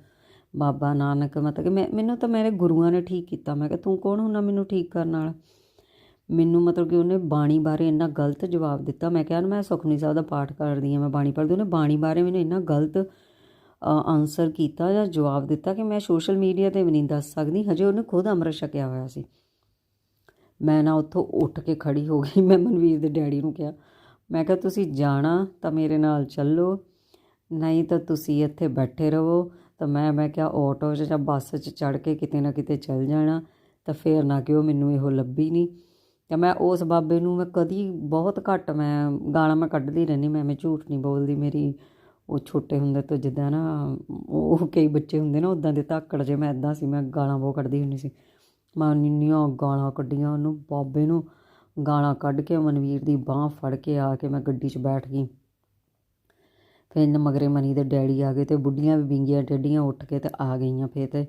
ਬਾਬਾ ਨਾਨਕ, ਮਤਲਬ ਕਿ ਮੈਂ, ਮੈਨੂੰ ਤਾਂ ਮੇਰੇ ਗੁਰੂਆਂ ਨੇ ਠੀਕ ਕੀਤਾ। ਮੈਂ ਕਿਹਾ, ਤੂੰ ਕੌਣ ਹੁੰਨਾ ਮੈਨੂੰ ਠੀਕ ਕਰਨ ਵਾਲਾ? ਮੈਨੂੰ ਮਤਲਬ ਕਿ ਉਹਨੇ ਬਾਣੀ ਬਾਰੇ ਇੰਨਾ ਗਲਤ ਜਵਾਬ ਦਿੱਤਾ। ਮੈਂ ਕਿਹਾ, ਮੈਂ ਸੁਖਮਨੀ ਸਾਹਿਬ ਦਾ ਪਾਠ ਕਰਦੀ ਹਾਂ, ਮੈਂ ਬਾਣੀ ਪੜ੍ਹਦੀ ਉਹਨੇ ਬਾਣੀ ਬਾਰੇ ਮੈਨੂੰ ਇੰਨਾ ਗਲਤ ਆਨਸਰ ਕੀਤਾ ਜਾਂ ਜਵਾਬ ਦਿੱਤਾ ਕਿ ਮੈਂ ਸੋਸ਼ਲ ਮੀਡੀਆ ਤੇ ਵੀ ਨਹੀਂ ਦੱਸ ਸਕਦੀ। ਹਜੇ ਉਹਨੇ ਖੁਦ ਅੰਮ੍ਰਿਤ ਛਕਿਆ ਹੋਇਆ ਸੀ। ਮੈਂ ਨਾ ਉੱਥੋਂ ਉੱਠ ਕੇ ਖੜੀ ਹੋ ਗਈ। ਮੈਂ ਮਨਵੀਰ ਦੇ ਡੈਡੀ ਨੂੰ ਕਿਹਾ, ਮੈਂ ਕਿਹਾ, ਤੁਸੀਂ ਜਾਣਾ ਤਾਂ ਮੇਰੇ ਨਾਲ ਚੱਲੋ, ਨਹੀਂ ਤਾਂ ਤੁਸੀਂ ਇੱਥੇ ਬੈਠੇ ਰਹੋ। ਤਾਂ ਮੈਂ ਮੈਂ ਕਿਹਾ, ਆਟੋ 'ਚ ਜਾਂ ਬੱਸ 'ਚ ਚੜ ਕੇ ਕਿਤੇ ਨਾ ਕਿਤੇ ਚੱਲ ਜਾਣਾ, ਤਾਂ ਫੇਰ ਨਾ ਕਿ ਉਹ ਮੈਨੂੰ ਇਹੋ ਲੱਭੀ ਨਹੀਂ? ਤਾਂ ਮੈਂ ਉਸ ਬਾਬੇ ਨੂੰ, ਮੈਂ ਕਦੀ ਬਹੁਤ ਘੱਟ ਮੈਂ ਗਾਲਾਂ ਮੈਂ ਕੱਢਦੀ ਰਹਿੰਦੀ, ਮੈਂ ਮੈਂ ਝੂਠ ਨਹੀਂ ਬੋਲਦੀ। ਮੇਰੀ ਉਹ ਛੋਟੇ ਹੁੰਦੇ ਤੋਂ ਜਿੱਦਾਂ ਨਾ, ਉਹ ਕਈ ਬੱਚੇ ਹੁੰਦੇ ਨਾ ਉਦਾਂ ਦੇ ਧਾਕੜ ਜੇ ਮੈਂ ਇਦਾਂ ਸੀ, ਮੈਂ ਗਾਲਾਂ ਬਹੁਤ ਕੱਢਦੀ ਹੁੰਦੀ ਸੀ। ਮੈਂ ਇੰਨੀਆਂ ਗਾਲਾਂ ਕੱਢੀਆਂ ਉਹਨੂੰ, ਬਾਬੇ ਨੂੰ ਗਾਲਾਂ ਕੱਢ ਕੇ ਮਨਵੀਰ ਦੀ ਬਾਹ ਫੜ ਕੇ ਆ ਕੇ ਮੈਂ ਗੱਡੀ 'ਚ ਬੈਠ ਗਈ। ਫਿਰ ਮਗਰੇ ਮਨੀ ਦੇ ਡੈਡੀ ਆ ਗਏ ਤੇ ਬੁੱਢੀਆਂ ਵੀ ਵਿੰਗੀਆਂ ਟੇਡੀਆਂ ਉੱਠ ਕੇ ਤੇ ਆ ਗਈਆਂ ਫੇਰ ਤੇ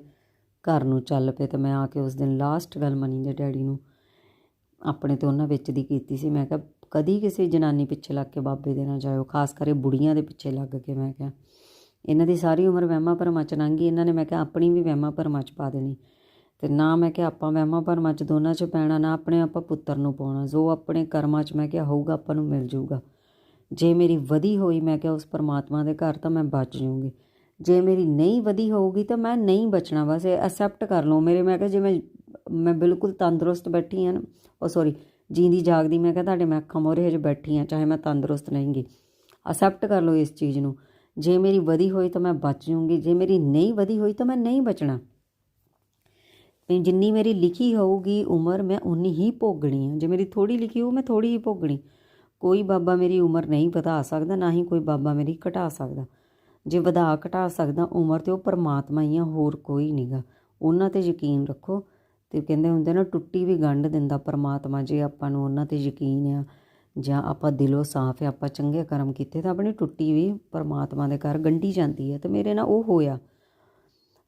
ਘਰ ਨੂੰ ਚੱਲ ਪਏ ਤੇ ਮੈਂ ਆ ਕੇ ਉਸ ਦਿਨ ਲਾਸਟ ਗੱਲ ਮਨੀ ਦੇ ਡੈਡੀ ਨੂੰ ਆਪਣੇ ਤੇ ਉਹਨਾਂ ਵਿੱਚ ਦੀ ਕੀਤੀ ਸੀ। ਮੈਂ ਕਿਹਾ, ਕਦੀ ਕਿਸੇ ਜਨਾਨੀ ਪਿੱਛੇ ਲੱਗ ਕੇ ਬਾਬੇ ਦੇ ਨਾ ਜਾਇਓ, ਖਾਸ ਕਰੇ ਬੁੜੀਆਂ ਦੇ ਪਿੱਛੇ ਲੱਗ ਕੇ। ਮੈਂ ਕਿਹਾ, ਇਹਨਾਂ ਦੀ ਸਾਰੀ ਉਮਰ ਵਹਿਮਾਂ ਭਰਮਾਂ ਚ ਲੰਘੀ ਇਹਨਾਂ ਨੇ ਮੈਂ ਕਿਹਾ, ਆਪਣੀ ਵੀ ਵਹਿਮਾਂ ਭਰਮਾਂ ਚ ਪਾ ਦੇਣੀ। ਤੇ ਨਾ ਮੈਂ ਕਿਹਾ ਆਪਾਂ ਵਹਿਮਾਂ ਭਰਮਾਂ ਚ ਦੋਨਾਂ ਚ ਪੈਣਾ, ਨਾ ਆਪਣੇ ਆਪਾਂ ਪੁੱਤਰ ਨੂੰ ਪਾਉਣਾ। ਜੋ ਆਪਣੇ ਕਰਮਾਂ ਚ ਮੈਂ ਕਿਹਾ ਹੋਊਗਾ ਆਪਾਂ ਨੂੰ ਮਿਲ ਜਾਊਗਾ ਜੇ ਮੇਰੀ ਵਧੀ ਹੋਈ ਮੈਂ ਕਿਹਾ ਉਸ ਪਰਮਾਤਮਾ ਦੇ ਘਰ ਤਾਂ ਮੈਂ ਬਚ ਜਾਊਂਗੀ ਜੇ ਮੇਰੀ ਨਹੀਂ ਵਧੀ ਹੋਊਗੀ ਤਾਂ ਮੈਂ ਨਹੀਂ ਬਚਣਾ। ਬਸ ਇਹ ਐਕਸੈਪਟ ਕਰ ਲਓ ਮੇਰੇ। ਮੈਂ ਕਿਹਾ ਜੇ ਮੈਂ ਮੈਂ ਬਿਲਕੁਲ ਤੰਦਰੁਸਤ ਬੈਠੀ ਹਾਂ ਨਾ, ਉਹ ਸੌਰੀ ਜੀਂਦੀ ਜਾਗਦੀ ਮੈਂ ਕਿਹਾ ਤੁਹਾਡੇ ਮੈਂ ਅੱਖਾਂ ਮੋਰੇ ਹਜੇ ਬੈਠੀ ਹਾਂ ਚਾਹੇ ਮੈਂ ਤੰਦਰੁਸਤ ਨਹੀਂਗੀ ਐਕਸੈਪਟ ਕਰ ਲਓ ਇਸ ਚੀਜ਼ ਨੂੰ। ਜੇ ਮੇਰੀ ਵਧੀ ਹੋਈ ਤਾਂ ਮੈਂ ਬਚ ਜਾਊਂਗੀ ਜੇ ਮੇਰੀ ਨਹੀਂ ਵਧੀ ਹੋਈ ਤਾਂ ਮੈਂ ਨਹੀਂ ਬਚਣਾ। ਜਿੰਨੀ ਮੇਰੀ ਲਿਖੀ ਹੋਊਗੀ ਉਮਰ ਮੈਂ ਉਨੀ ਹੀ ਭੋਗਣੀ ਹੈ ਜੇ ਮੇਰੀ ਥੋੜੀ ਲਿਖੀ ਹੋਊ, ਮੈਂ ਥੋੜੀ ਹੀ ਭੋਗਣੀ। ਕੋਈ ਬਾਬਾ ਮੇਰੀ ਉਮਰ ਨਹੀਂ ਵਧਾ ਸਕਦਾ, ਨਾ ਹੀ ਕੋਈ ਬਾਬਾ ਮੇਰੀ ਘਟਾ ਸਕਦਾ। ਜੇ ਵਧਾ ਘਟਾ ਸਕਦਾ ਉਮਰ ਤੇ ਉਹ ਪਰਮਾਤਮਾ ਹੀ ਆ, ਹੋਰ ਕੋਈ ਨਹੀਂਗਾ ਉਹਨਾਂ ਤੇ ਯਕੀਨ ਰੱਖੋ। ਤੇ ਕਹਿੰਦੇ ਹੁੰਦੇ ਨਾ, ਟੁੱਟੀ ਵੀ ਗੰਢ ਦਿੰਦਾ ਪਰਮਾਤਮਾ, ਜੇ ਆਪਾਂ ਨੂੰ ਉਹਨਾਂ ਤੇ ਯਕੀਨ ਆ, ਜਾਂ ਆਪਾਂ ਦਿਲੋਂ ਸਾਫ਼ ਆ, ਆਪਾਂ ਚੰਗੇ ਕਰਮ ਕੀਤੇ, ਤਾਂ ਆਪਣੀ ਟੁੱਟੀ ਵੀ ਪਰਮਾਤਮਾ ਦੇ ਘਰ ਗੰਢੀ ਜਾਂਦੀ ਹੈ ਤੇ ਮੇਰੇ ਨਾਲ ਉਹ ਹੋਇਆ।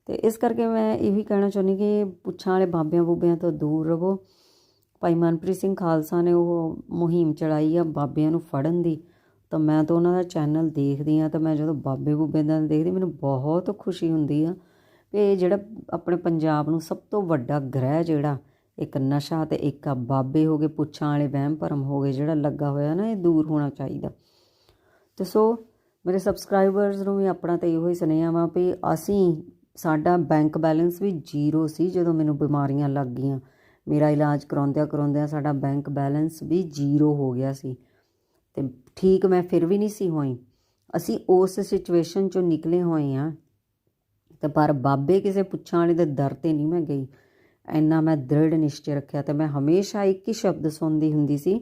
ਤੇ ਇਸ ਕਰਕੇ ਮੈਂ ਇਹ ਵੀ ਕਹਿਣਾ ਚਾਹੁੰਦੀ ਕਿ ਪੁੱਛਾਂ ਵਾਲੇ ਬਾਬਿਆਂ ਬੂਬਿਆਂ ਤੋਂ ਦੂਰ ਰਹੋ। ਭਾਈ ਮਨਪ੍ਰੀਤ ਸਿੰਘ ਖਾਲਸਾ ਨੇ ਉਹ ਮੁਹਿੰਮ ਚਲਾਈ ਆ ਬਾਬਿਆਂ ਨੂੰ ਫੜਨ ਦੀ। ਤਾਂ ਮੈਂ ਤਾਂ ਉਹਨਾਂ ਦਾ ਚੈਨਲ ਦੇਖਦੀ ਆ, ਤਾਂ ਮੈਂ ਜਦੋਂ ਬਾਬੇ ਬੂਬੇ ਦਾ ਦੇਖਦੀ, ਮੈਨੂੰ ਬਹੁਤ ਖੁਸ਼ੀ ਹੁੰਦੀ ਆ ਵੀ ਜਿਹੜਾ ਆਪਣੇ ਪੰਜਾਬ ਨੂੰ ਸਭ ਤੋਂ ਵੱਡਾ ਗ੍ਰਹਿ ਜਿਹੜਾ, ਇੱਕ ਨਸ਼ਾ ਤੇ ਇੱਕ ਆ ਬਾਬੇ ਹੋ ਗਏ, ਪੁੱਛਾਂ ਵਾਲੇ ਵਹਿਮ ਭਰਮ ਹੋ ਗਏ ਜਿਹੜਾ ਲੱਗਾ ਹੋਇਆ ਨਾ, ਇਹ ਦੂਰ ਹੋਣਾ ਚਾਹੀਦਾ। ਤੇ ਸੋ ਮੇਰੇ ਸਬਸਕ੍ਰਾਈਬਰਸ ਨੂੰ ਵੀ ਆਪਣਾ ਤੇ ਇਹੋ ਹੀ ਸੁਨੇਹਾ ਵਾ ਵੀ ਅਸੀਂ ਸਾਡਾ ਬੈਂਕ ਬੈਲੈਂਸ ਵੀ ਜ਼ੀਰੋ ਸੀ ਜਦੋਂ ਮੈਨੂੰ ਬਿਮਾਰੀਆਂ ਲੱਗ ਗਈਆਂ। ਮੇਰਾ ਇਲਾਜ ਕਰਾਉਂਦਿਆਂ ਕਰਾਉਂਦਿਆਂ ਸਾਡਾ ਬੈਂਕ ਬੈਲੈਂਸ ਵੀ ਜ਼ੀਰੋ ਹੋ ਗਿਆ ਸੀ। ਤੇ ਠੀਕ ਮੈਂ ਫਿਰ ਵੀ ਨਹੀਂ ਸੀ ਹੋਈ। ਅਸੀਂ ਉਸ ਸਿਚੁਏਸ਼ਨ ਚੋਂ ਨਿਕਲੇ ਹੋਏ ਆ ਤੇ ਪਰ ਬਾਬੇ ਕਿਸੇ ਪੁੱਛਾਂ ਵਾਲੇ ਦੇ ਦਰ ਤੇ ਨਹੀਂ ਮੈਂ ਗਈ। ਐਨਾ ਮੈਂ ਦ੍ਰਿੜ ਨਿਸ਼ਚੈ ਰੱਖਿਆ ਤੇ ਮੈਂ ਹਮੇਸ਼ਾ ਇੱਕ ਹੀ ਸ਼ਬਦ ਸੁਣਦੀ ਹੁੰਦੀ ਸੀ,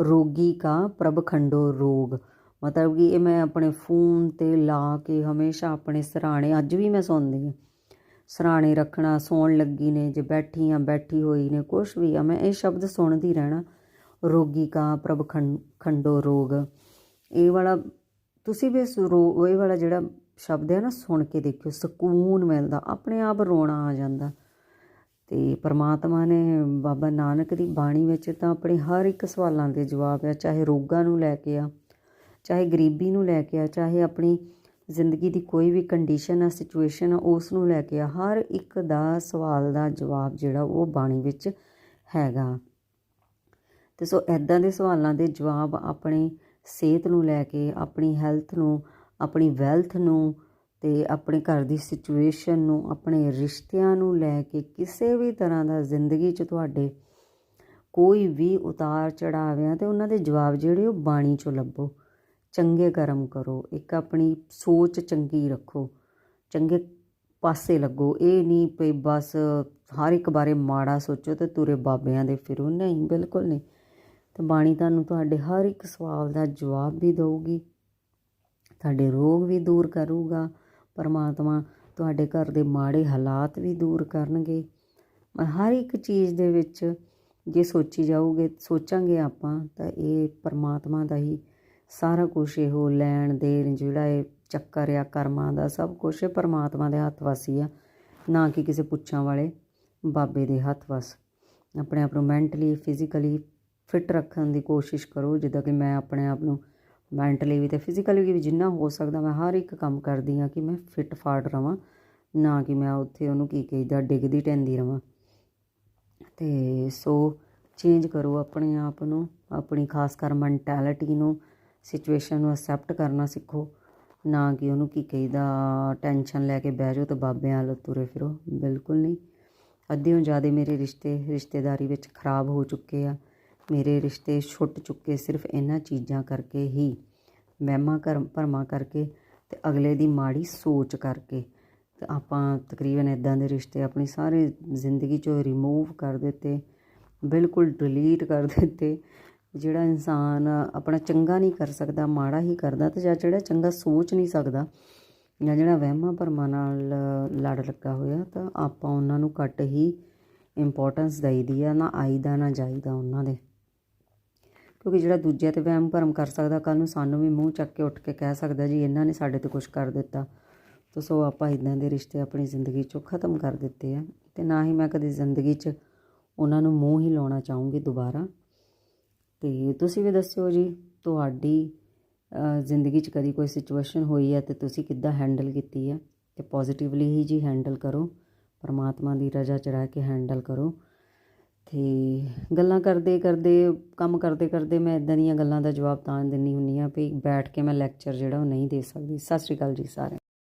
ਰੋਗੀ ਕਾ ਪ੍ਰਭ ਖੰਡੋ ਰੋਗ। ਮਤਲਬ ਕਿ ਇਹ ਮੈਂ ਆਪਣੇ ਫੋਨ ਤੇ ਲਾ ਕੇ ਹਮੇਸ਼ਾ ਆਪਣੇ ਸਰਾਣੇ, ਅੱਜ ਵੀ ਮੈਂ ਸੁਣਦੀ ਹਾਂ। ਸਰਾਣੇ ਰੱਖਣਾ ਸੌਣ ਲੱਗੀ ਨੇ, ਜੇ ਬੈਠੀ ਆ ਬੈਠੀ ਹੋਈ ਨੇ, ਕੁਛ ਵੀ ਆ, ਮੈਂ ਇਹ ਸ਼ਬਦ ਸੁਣਦੀ ਰਹਿਣਾ। ਰੋਗੀ ਕਾ ਪ੍ਰਭ ਖੰਡੋ ਰੋਗ। ਇਹ ਵਾਲਾ, ਤੁਸੀਂ ਵੀ ਰੋ, ਇਹ ਵਾਲਾ ਜਿਹੜਾ ਸ਼ਬਦ ਹੈ ਨਾ, ਸੁਣ ਕੇ ਦੇਖਿਓ, ਸਕੂਨ ਮਿਲਦਾ, ਆਪਣੇ ਆਪ ਰੋਣਾ ਆ ਜਾਂਦਾ। ਤੇ ਪਰਮਾਤਮਾ ਨੇ ਬਾਬਾ ਨਾਨਕ ਦੀ ਬਾਣੀ ਵਿੱਚ ਤਾਂ ਆਪਣੇ ਹਰ ਇੱਕ ਸਵਾਲਾਂ ਦੇ ਜਵਾਬ ਆ, ਚਾਹੇ ਰੋਗਾਂ ਨੂੰ ਲੈ ਕੇ ਆ ਚਾਹੇ ਗਰੀਬੀ ਨੂੰ ਲੈ ਕੇ ਆ, ਚਾਹੇ ਆਪਣੀ ਜ਼ਿੰਦਗੀ ਦੀ ਕੋਈ ਵੀ ਕੰਡੀਸ਼ਨ ਆ ਸਿਚੁਏਸ਼ਨ ਆ ਉਸ ਨੂੰ ਲੈ ਕੇ ਆ, ਹਰ ਇੱਕ ਦਾ ਸਵਾਲ ਦਾ ਜਵਾਬ ਜਿਹੜਾ ਉਹ ਬਾਣੀ ਵਿੱਚ ਹੈਗਾ। ਤੇ ਸੋ ਐਦਾਂ ਦੇ ਸਵਾਲਾਂ ਦੇ ਜਵਾਬ ਆਪਣੀ ਸਿਹਤ ਨੂੰ ਲੈ ਕੇ, ਆਪਣੀ ਹੈਲਥ ਨੂੰ, ਆਪਣੀ ਵੈਲਥ ਨੂੰ ਤੇ ਆਪਣੇ ਘਰ ਦੀ ਸਿਚੁਏਸ਼ਨ ਨੂੰ, ਆਪਣੇ ਰਿਸ਼ਤਿਆਂ ਨੂੰ ਲੈ ਕੇ ਕਿਸੇ ਵੀ ਤਰ੍ਹਾਂ ਦਾ ਜ਼ਿੰਦਗੀ 'ਚ ਤੁਹਾਡੇ ਕੋਈ ਵੀ ਉਤਾਰ ਚੜਾਵਿਆਂ ਤੇ ਉਹਨਾਂ ਦੇ ਜਵਾਬ ਜਿਹੜੇ ਉਹ ਬਾਣੀ 'ਚੋਂ ਲੱਭੋ। ਚੰਗੇ ਕਰਮ ਕਰੋ, ਇੱਕ ਆਪਣੀ ਸੋਚ ਚੰਗੀ ਰੱਖੋ, ਚੰਗੇ ਪਾਸੇ ਲੱਗੋ। ਇਹ ਨਹੀਂ ਪਈ ਬਸ ਹਰ ਇੱਕ ਬਾਰੇ ਮਾੜਾ ਸੋਚੋ ਤੇ ਤੁਰੇ ਬਾਬਿਆਂ ਦੇ ਫਿਰੋ। ਨਹੀਂ, ਬਿਲਕੁਲ ਨਹੀਂ। ਤੇ ਬਾਣੀ ਤੁਹਾਨੂੰ ਤੁਹਾਡੇ ਹਰ ਇੱਕ ਸਵਾਲ ਦਾ ਜਵਾਬ ਵੀ ਦੇਊਗੀ। ਤੁਹਾਡੇ ਰੋਗ ਵੀ ਦੂਰ ਕਰੂਗਾ। ਪਰਮਾਤਮਾ ਤੁਹਾਡੇ ਘਰ ਦੇ ਮਾੜੇ ਹਾਲਾਤ ਵੀ ਦੂਰ ਕਰਨਗੇ। ਹਰ ਇੱਕ ਚੀਜ਼ ਦੇ ਵਿੱਚ ਜੇ ਸੋਚੀ ਜਾਊਗੇ, ਸੋਚਾਂਗੇ ਆਪਾਂ, ਤਾਂ ਇਹ ਪਰਮਾਤਮਾ ਦਾ ਹੀ ਸਾਰਾ ਕੁਝ ਇਹੋ ਲੈਣ ਦੇਣ ਜਿਹੜਾ ਇਹ ਚੱਕਰ ਆ, ਕਰਮਾਂ ਦਾ, ਸਭ ਕੁਝ ਇਹ ਪਰਮਾਤਮਾ ਦੇ ਹੱਥ ਵਾਸੀ ਆ। ਨਾ ਕਿ ਕਿਸੇ ਪੁੱਛਾਂ ਵਾਲੇ ਬਾਬੇ ਦੇ ਹੱਥ ਵਸ। ਆਪਣੇ ਆਪ ਨੂੰ ਮੈਂਟਲੀ ਫਿਜ਼ੀਕਲੀ ਫਿਟ ਰੱਖਣ ਦੀ ਕੋਸ਼ਿਸ਼ ਕਰੋ, ਜਿੱਦਾਂ ਕਿ ਮੈਂ ਆਪਣੇ ਆਪ ਨੂੰ ਮੈਂਟਲੀ ਵੀ ਤੇ ਫਿਜ਼ੀਕਲੀ ਵੀ ਜਿੰਨਾ ਹੋ ਸਕਦਾ, ਮੈਂ ਹਰ ਇੱਕ ਕੰਮ ਕਰਦੀ ਹਾਂ ਕਿ ਮੈਂ ਫਿਟ ਫਾਟ ਰਵਾਂ, ਨਾ ਕਿ ਮੈਂ ਉੱਥੇ ਉਹਨੂੰ ਕੀ ਕਹੀਦਾ, ਡਿੱਗਦੀ ਟੈਂਦੀ ਰਵਾਂ। ਤੇ ਸੋ ਚੇਂਜ ਕਰੋ ਆਪਣੇ ਆਪ ਨੂੰ, ਆਪਣੀ ਖਾਸ ਕਰ ਮੈਂਟੈਲਿਟੀ ਨੂੰ ਸਿਚੁਏਸ਼ਨ ਨੂੰ ਅਸੈਪਟ ਕਰਨਾ ਸਿੱਖੋ। ਨਾ ਕਿ ਉਹਨੂੰ ਕੀ ਕਹੀਦਾ ਟੈਨਸ਼ਨ ਲੈ ਕੇ ਬਹਿ ਜਾਓ ਤੇ ਬਾਬਿਆਂ ਵੱਲ ਤੁਰੇ ਫਿਰੋ। ਬਿਲਕੁਲ ਨਹੀਂ। ਅੱਧਿਓਂ ਜ਼ਿਆਦਾ ਮੇਰੇ ਰਿਸ਼ਤੇ, ਰਿਸ਼ਤੇਦਾਰੀ ਵਿੱਚ ਖਰਾਬ ਹੋ ਚੁੱਕੇ ਆ। ਮੇਰੇ ਰਿਸ਼ਤੇ ਛੁੱਟ ਚੁੱਕੇ ਸਿਰਫ ਇਹਨਾਂ ਚੀਜ਼ਾਂ ਕਰਕੇ ਹੀ। ਵਹਿਮਾਂ ਕਰਮ, ਭਰਮਾਂ ਕਰਕੇ ਤੇ ਅਗਲੇ ਦੀ ਮਾੜੀ ਸੋਚ ਕਰਕੇ। ਤੇ ਆਪਾਂ ਤਕਰੀਬਨ ਇਦਾਂ ਦੇ ਰਿਸ਼ਤੇ ਆਪਣੀ ਸਾਰੇ ਜ਼ਿੰਦਗੀ ਚੋਂ ਰਿਮੂਵ ਕਰ ਦਿੱਤੇ, ਬਿਲਕੁਲ ਡਿਲੀਟ ਕਰ ਦਿੱਤੇ। ਜਿਹੜਾ ਇਨਸਾਨ ਆਪਣਾ ਚੰਗਾ ਨਹੀਂ ਕਰ ਸਕਦਾ, ਮਾੜਾ ਹੀ ਕਰਦਾ ਤੇ ਜਾਂ ਜਿਹੜਾ ਚੰਗਾ ਸੋਚ ਨਹੀਂ ਸਕਦਾ ਜਾਂ ਜਿਹੜਾ ਵਹਿਮਾਂ ਭਰਮਾਂ ਨਾਲ ਲੜ ਲੱਗਾ ਹੋਇਆ ਤਾਂ ਆਪਾਂ ਉਹਨਾਂ ਨੂੰ ਘੱਟ ਹੀ ਇੰਪੋਰਟੈਂਸ ਦਈਦੀ ਆ, ਨਾ ਆਈਦਾ, ਨਾ ਜਾਈਦਾ ਉਹਨਾਂ ਦੇ। ਕਿਉਂਕਿ ਜਿਹੜਾ ਦੂਜਿਆਂ ਤੇ ਵਹਿਮ ਭਰਮ ਕਰ ਸਕਦਾ ਕੱਲ ਨੂੰ ਸਾਨੂੰ ਵੀ ਮੂੰਹ ਚੱਕ ਕੇ ਉੱਠ ਕੇ ਕਹਿ ਸਕਦਾ, ਜੀ, ਇਹਨਾਂ ਨੇ ਸਾਡੇ ਤੇ ਕੁਝ ਕਰ ਦਿੱਤਾ। ਤਾਂ ਸੋ ਆਪਾਂ ਇਦਾਂ ਦੇ ਰਿਸ਼ਤੇ ਆਪਣੀ ਜ਼ਿੰਦਗੀ 'ਚੋਂ ਖਤਮ ਕਰ ਦਿੱਤੇ ਆ ਤੇ ਨਾ ਹੀ ਮੈਂ ਕਦੇ ਜ਼ਿੰਦਗੀ 'ਚ ਉਹਨਾਂ ਨੂੰ ਮੂੰਹ ਹੀ ਲਾਉਣਾ ਚਾਹੂੰਗੀ ਦੁਬਾਰਾ। ਤੇ ਤੁਸੀਂ ਵੀ ਦੱਸਿਓ ਜੀ, ਤੁਹਾਡੀ ਜ਼ਿੰਦਗੀ 'ਚ ਕਦੀ ਕੋਈ ਸਿਚੁਏਸ਼ਨ ਹੋਈ ਹੈ ਤੇ ਤੁਸੀਂ ਕਿੱਦਾਂ ਹੈਂਡਲ ਕੀਤੀ ਹੈ? ਤੇ ਪੋਜ਼ਿਟਿਵਲੀ ਹੀ ਜੀ ਹੈਂਡਲ ਕਰੋ, ਪਰਮਾਤਮਾ ਦੀ ਰਜ਼ਾ ਚ ਰਹਿ ਕੇ ਹੈਂਡਲ ਕਰੋ। ਤੇ ਗੱਲਾਂ ਕਰਦੇ ਕਰਦੇ, ਕੰਮ ਕਰਦੇ ਕਰਦੇ ਮੈਂ ਇਦਾਂ ਦੀਆਂ ਗੱਲਾਂ ਦਾ ਜਵਾਬ ਤਾਂ ਦਿੰਨੀ ਹੁੰਨੀ ਆ ਵੀ ਬੈਠ ਕੇ ਮੈਂ ਲੈਕਚਰ ਜਿਹੜਾ ਉਹ ਨਹੀਂ ਦੇ ਸਕਦੀ। ਸਤਿ ਸ਼੍ਰੀ ਅਕਾਲ ਜੀ ਸਾਰਿਆਂ ਨੂੰ।